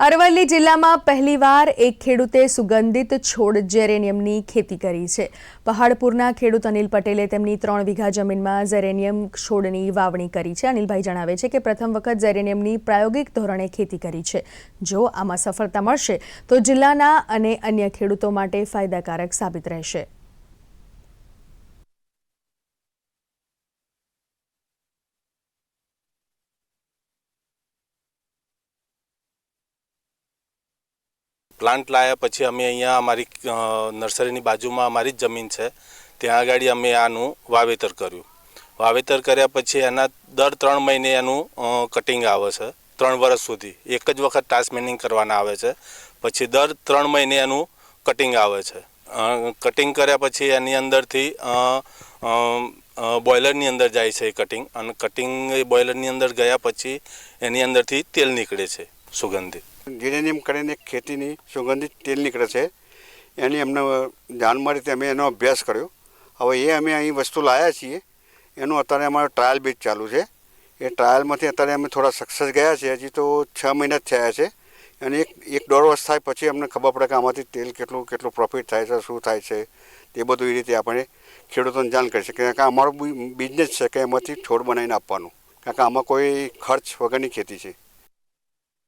અરવલ્લી જિલ્લામાં પહેલીવાર એક ખેડૂતે સુગંધિત છોડ જેરેનિયમની ખેતી કરી છે. પહાડપુરના ખેડૂત અનિલ પટેલે તેમની ત્રણ વીઘા જમીનમાં ઝેરેનિયમ છોડની વાવણી કરી છે. અનિલભાઈ જણાવે છે કે પ્રથમ વખત ઝેરેનિયમની પ્રાયોગિક ધોરણે ખેતી કરી છે. જો આમાં સફળતા મળશે, તો જિલ્લાના અને અન્ય ખેડૂતો માટે ફાયદાકારક સાબિત રહેશે. પ્લાન્ટ લાયા પછી અમે અહીંયા અમારી નર્સરીની બાજુમાં અમારી જ જમીન છે. ત્યાં આગળ અમે આનું વાવેતર કર્યું. વાવેતર કર્યા પછી એના દર ત્રણ મહિને એનું કટિંગ આવે છે. ત્રણ વર્ષ સુધી. એક જ વખત ટ્રાન્સમેનિંગ કરવાના આવે છે. પછી દર ત્રણ મહિને એનું કટિંગ આવે છે. કટિંગ કર્યા પછી એની અંદરથી બોઇલરની અંદર જાય છે એ કટિંગ અને કટિંગ એ બોઇલરની અંદર ગયા પછી એની અંદરથી તેલ નીકળે છે સુગંધિત. જીરેનિયમ કરીને ખેતીની સુગંધિત તેલ નીકળે છે, એની અમને જાણમાં રીતે અમે એનો અભ્યાસ કર્યો. હવે એ અમે અહીં વસ્તુ લાવ્યા છીએ. એનું અત્યારે અમારો ટ્રાયલ બેચ ચાલુ છે. એ ટ્રાયલમાંથી અત્યારે અમે થોડા સક્સેસ ગયા છે. હજી તો છ મહિના જ થયા છે. અને એક એક દોઢ વર્ષ થાય પછી અમને ખબર પડે કે આમાંથી તેલ કેટલું કેટલું પ્રોફિટ થાય છે, શું થાય છે. તે બધું એ રીતે આપણે ખેડૂતોને જાણ કરી શકીએ. કારણ કે અમારો બિઝનેસ છે કે એમાંથી છોડ બનાવીને આપવાનું. કારણ કે આમાં કોઈ ખર્ચ વગરની ખેતી છે.